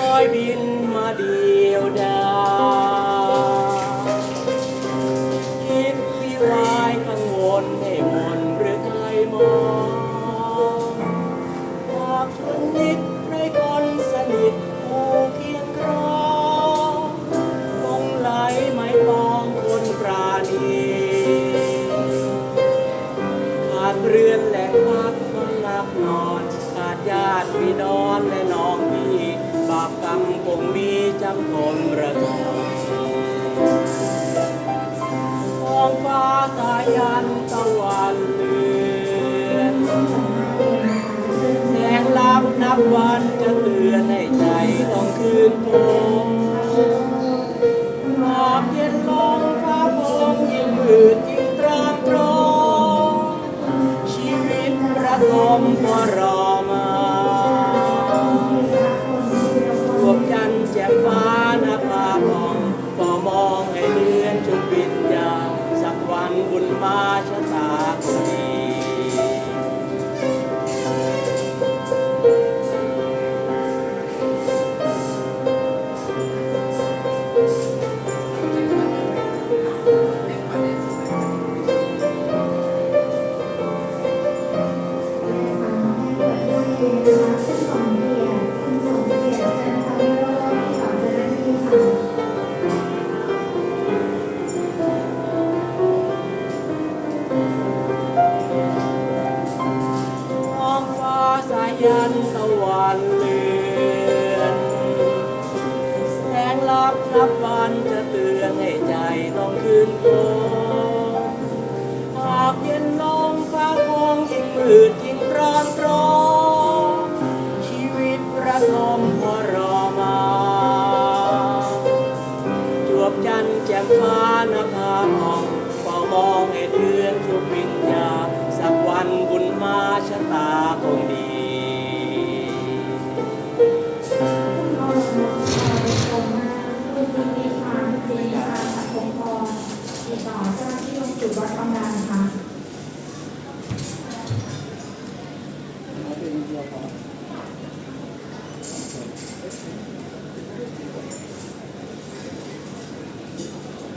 ลอยบินมาเดียวดายคิดวิลาข้างวนให้มนหรือใครมองหากคนนิดใครคนสนิทคู่เคียงครองคงไหลไม่ปองคนปราณีขาดเรือนและขาดคนหลับนอนขาดญาติพี่นอนและน บาปกรรมคงมีจำทนระทมท้องฟ้าสายันตะวันเลือนแสงลับนับวันจะเตือนให้ใจต้องคืนโพงหมอกเย็นลงฟ้าโปงยิ่งมืดยิ่งตรอมตรองชีวิตประทมก็รอ บุญมาชะตา ยันตะวันเลือนแสงลับนับวันจะเตือนให้ใจต้องคืนโคงหากเย็นลงฟ้าคงยิ่งมืดยิ่งร้อนร้อนชีวิตประทมพอรอมาจวบจันแจ่มฟ้านภาพองเฝ้ามองให้เดือน